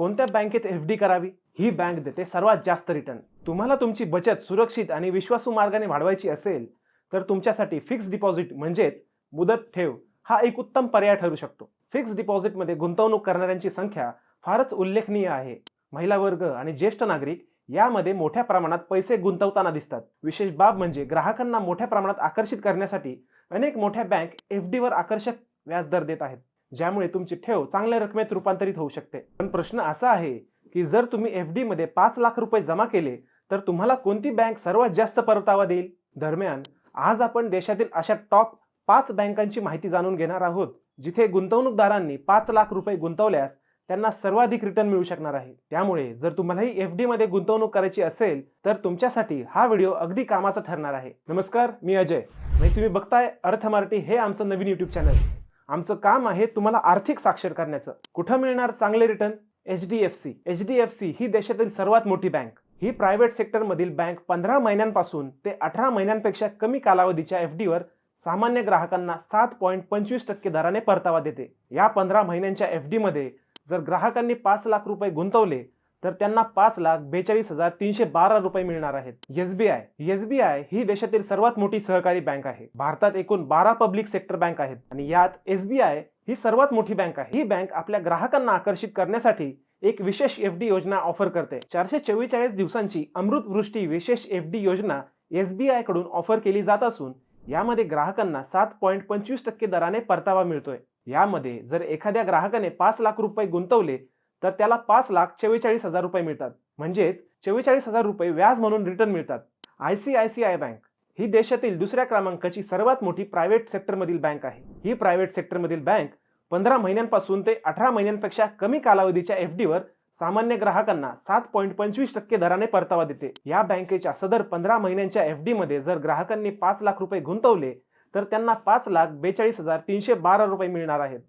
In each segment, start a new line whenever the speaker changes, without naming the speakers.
कोणत्या बँकेत F D करावी? ही बँक देते सर्वात जास्त रिटर्न. तुम्हाला तुमची बचत सुरक्षित आणि विश्वासू मार्गाने वाढवायची असेल तर तुमच्यासाठी फिक्स डिपॉझिट म्हणजेच मुदत ठेव हा एक उत्तम पर्याय ठरू शकतो. फिक्स डिपॉझिटमध्ये गुंतवणूक करणाऱ्यांची संख्या फारच उल्लेखनीय आहे. महिला वर्ग आणि ज्येष्ठ नागरिक यामध्ये मोठ्या प्रमाणात पैसे गुंतवताना दिसतात. विशेष बाब म्हणजे ग्राहकांना मोठ्या प्रमाणात आकर्षित करण्यासाठी अनेक मोठ्या बँक एफ डीवर आकर्षक व्याजदर देत आहेत. ज्यामुळे तुमची ठेव चांगल्या रकमेत रूपांतरित होऊ शकते. पण प्रश्न असा आहे की जर तुम्ही एफ डी मध्ये पाच लाख रुपये जमा केले तर तुम्हाला कोणती बँक सर्वात जास्त परतावा देईल? दरम्यान आज आपण देशातील अशा टॉप पाच बँकांची माहिती जाणून घेणार आहोत जिथे गुंतवणूकदारांनी पाच लाख रुपये गुंतवल्यास त्यांना सर्वाधिक रिटर्न मिळू शकणार आहे. त्यामुळे जर तुम्हालाही एफ डी मध्ये गुंतवणूक करायची असेल तर तुमच्यासाठी हा व्हिडिओ अगदी कामाचा ठरणार आहे. नमस्कार मी अजय. आणि तुम्ही बघताय अर्थ मराठी हे आमचं नवीन युट्यूब चॅनल आमचं काम आहे तुम्हाला आर्थिक साक्षर करण्याचं. कुठं मिळणार चांगले return H D F C H D F C ही देशातील सर्वात मोठी बँक ही प्रायव्हेट सेक्टरमधील बँक पंधरा महिन्यांपासून ते अठरा महिन्यांपेक्षा कमी कालावधीच्या एफ डीवर सामान्य ग्राहकांना सात पॉईंट पंचवीस टक्के दराने परतावा देते. या पंधरा महिन्यांच्या एफ डीमध्ये जर ग्राहकांनी पाच लाख रुपये गुंतवले तर त्यांना पाच लाख बेचाळीस हजार तीनशे बारा रुपये मिळणार आहेत. एसबीआय एसबीआय ही देशातील सर्वात मोठी सहकारी बँक आहे. भारतात एकूण बारा पब्लिक सेक्टर बँक आहेत. आणि यात एसबीआय ही सर्वात मोठी बँक आहे. ही बँक आपल्या ग्राहकांना आकर्षित करण्यासाठी एक विशेष एफ डी योजना ऑफर करते. चारशे चव्वेचाळीस दिवसांची अमृत वृष्टी विशेष एफ डी योजना एसबीआयकडून ऑफर केली जात असून यामध्ये ग्राहकांना सात पॉईंट पंचवीस टक्के दराने परतावा मिळतोय. यामध्ये जर एखाद्या ग्राहकाने पाच लाख रुपये गुंतवले तर त्याला पाच लाख चव्वेचाळीस हजार रुपये मिळतात. म्हणजेच चव्वेचाळीस हजार रुपये व्याज म्हणून रिटर्न मिळतात. I C I C I bank ही देशातील दुसऱ्या क्रमांकाची सर्वात मोठी प्रायव्हेट सेक्टरमधील बँक आहे. ही प्रायव्हेट सेक्टरमधील बँक पंधरा महिन्यांपासून ते अठरा महिन्यांपेक्षा कमी कालावधीच्या एफ डीवर सामान्य ग्राहकांना सात पॉईंट पंचवीस टक्के दराने परतावा देते. या बँकेच्या सदर पंधरा महिन्यांच्या एफ डीमध्ये जर ग्राहकांनी पाच लाख रुपये गुंतवले तर त्यांना पाच लाख बेचाळीस हजार तीनशे बारा रुपये मिळणार आहेत.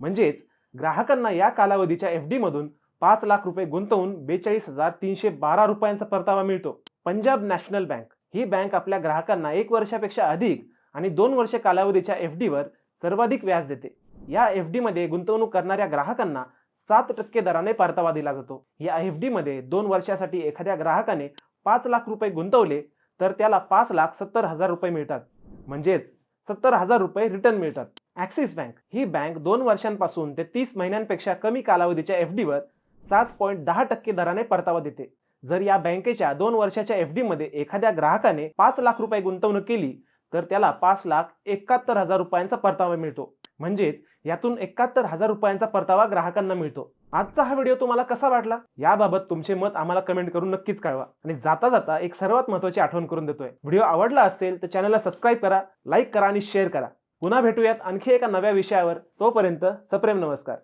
म्हणजेच ग्राहकांना या कालावधीच्या एफ डी मधून पाच लाख रुपये गुंतवून बेचाळीस हजार तीनशे बारा रुपयांचा परतावा मिळतो. पंजाब नॅशनल बँक ही बँक आपल्या ग्राहकांना एक वर्षापेक्षा अधिक आणि दोन वर्ष कालावधीच्या एफ डीवर सर्वाधिक व्याज देते. या एफ डी मध्ये गुंतवणूक करणाऱ्या ग्राहकांना सात टक्के दराने परतावा दिला जातो. या एफ डी मध्ये दोन वर्षासाठी एखाद्या ग्राहकाने पाच लाख रुपये गुंतवले तर त्याला पाच लाख सत्तर हजार रुपये मिळतात. म्हणजेच सत्तर हजार रुपये रिटर्न मिळतात. ॲक्सिस बँक ही बँक दोन वर्षांपासून ते तीस महिन्यांपेक्षा कमी कालावधीच्या एफ डीवर सात पॉईंट दहा टक्के दराने परतावा देते. जर या बँकेच्या दोन वर्षाच्या एफ डीमध्ये एखाद्या ग्राहकाने पाच लाख रुपये गुंतवणूक केली तर त्याला पाच लाख एकाहत्तर हजार रुपयांचा परतावा मिळतो. म्हणजेच यातून एकाहत्तर हजार रुपयांचा परतावा ग्राहकांना मिळतो. आजचा हा व्हिडिओ तुम्हाला कसा वाटला? याबाबत तुमचे मत आम्हाला कमेंट करून नक्कीच कळवा. आणि जाता जाता एक सर्वात महत्वाची आठवण करून देतोय. व्हिडिओ आवडला असेल तर चॅनलला सबस्क्राईब करा लाईक करा आणि शेअर करा. पुन्हा भेटूयात आणखी एका नव्या विषयावर. तोपर्यंत सप्रेम नमस्कार.